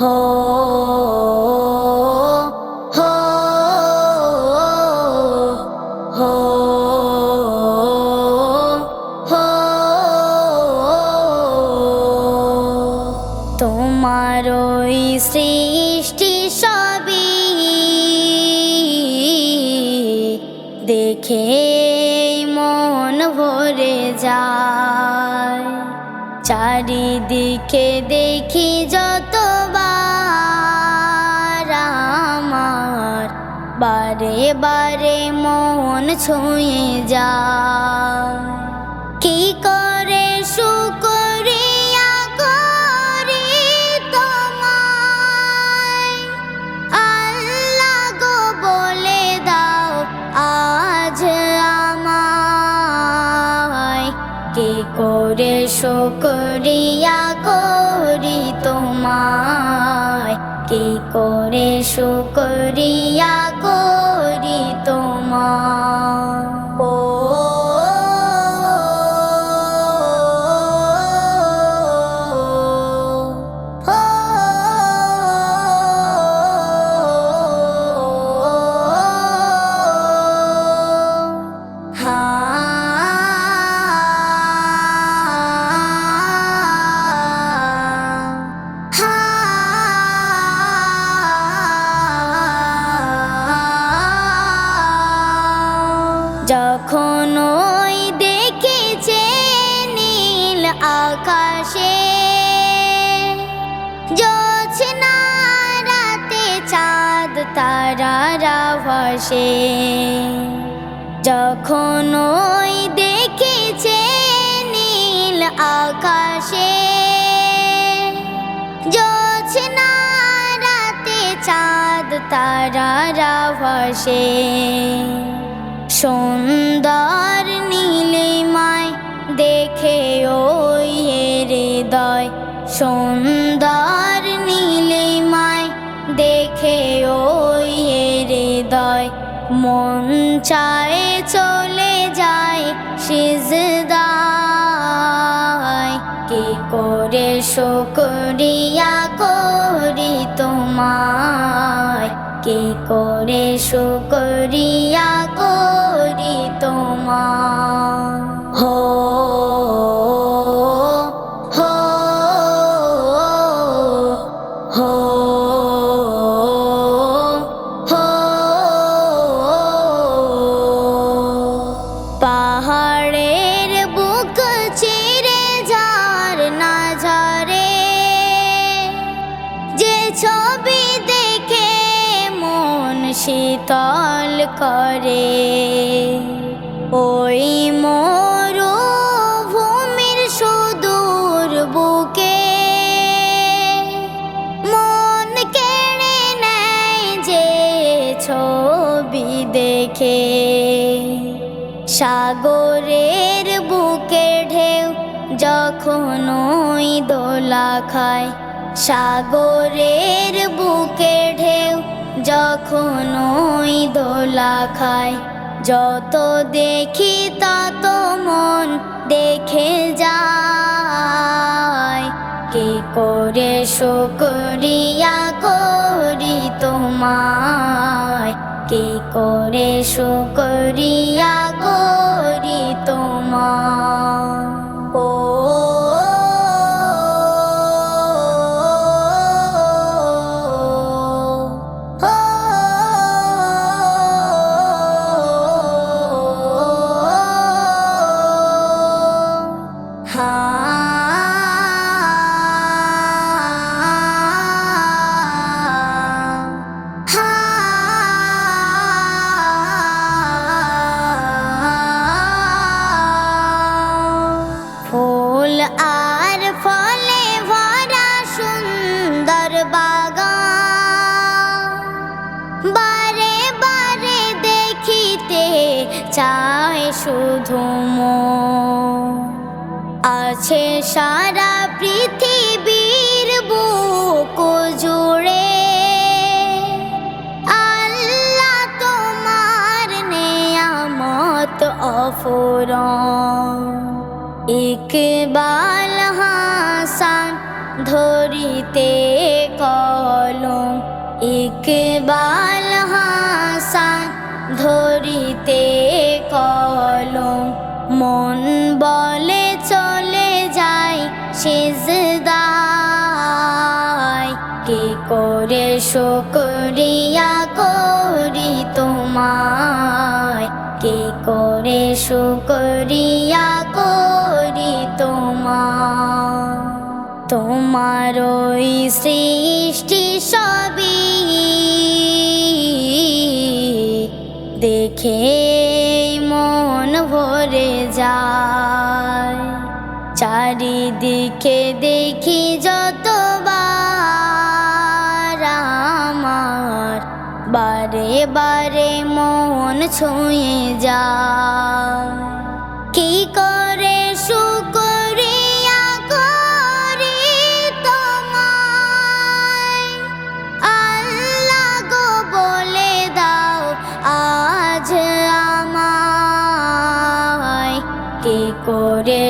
হো হো হো হো। তোমার ওই সৃষ্টি সবই দেখে মন ভরে যায়। চারিদিকে দেখি যতবার বারে বারে মন ছুঁয়ে যায়। কি করে করি তোমায়? গো বলে দাও, আজ কি করে শুকরিয়া করি তোমায়? কি করে শুকরিয়া ভাসে যখন ওই দেখেছে নীল আকাশে জোছনা রাতে চাঁদ তারারা ভাসে সুন্দর নীলিমায় দেখে ওই হৃদয় সুন্দর মন চায় চলে যায় সিজদায়। কি করে শুকরিয়া করি তোমায়? কি করে শুকরিয়া করি তোমায়? হ হো শীতল করে, ওই মরু ভূমির সুদূর বুকে। মন কেড়ে নেয় যে ছবি দেখে, সাগরের বুকে ঢেউ যখন ওই দোলা খায়, সাগরের যখন ওই দোলা খায়। যত দেখি তত মন দেখে যায়। কে করে শুকরিয়া করি তোমায়? কি করে শুকরিয়া করি তোমার চায় শুধু। আছে সারা পৃথিবীর বুক জুড়ে। আল্লাহ তোমার নেয়ামত অফুরন। ইকবাল হাসান ধরিতে কলম। ইকবাল হাসান ধরিতে কলম। মন বলে চলে যায় সিজদায়। কি করে শুকরিয়া করি তোমায়? কি করে শুকরিয়া করি তোমার তোমার ওই সৃষ্টি দেখে মন ভরে যায়। চারিদিকে দেখি যতবার বারে বারে মন ছুঁয়ে যা কি করে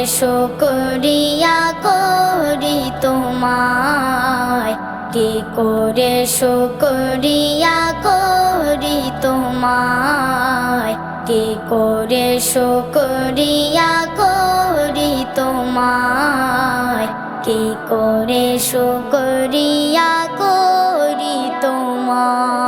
শুকরিয়া করি তোমায়। কি করে শুকরিয়া করি তোমায়। কি করে শুকরিয়া করি তোমায়। কি করে শুকরিয়া করি তোমায়।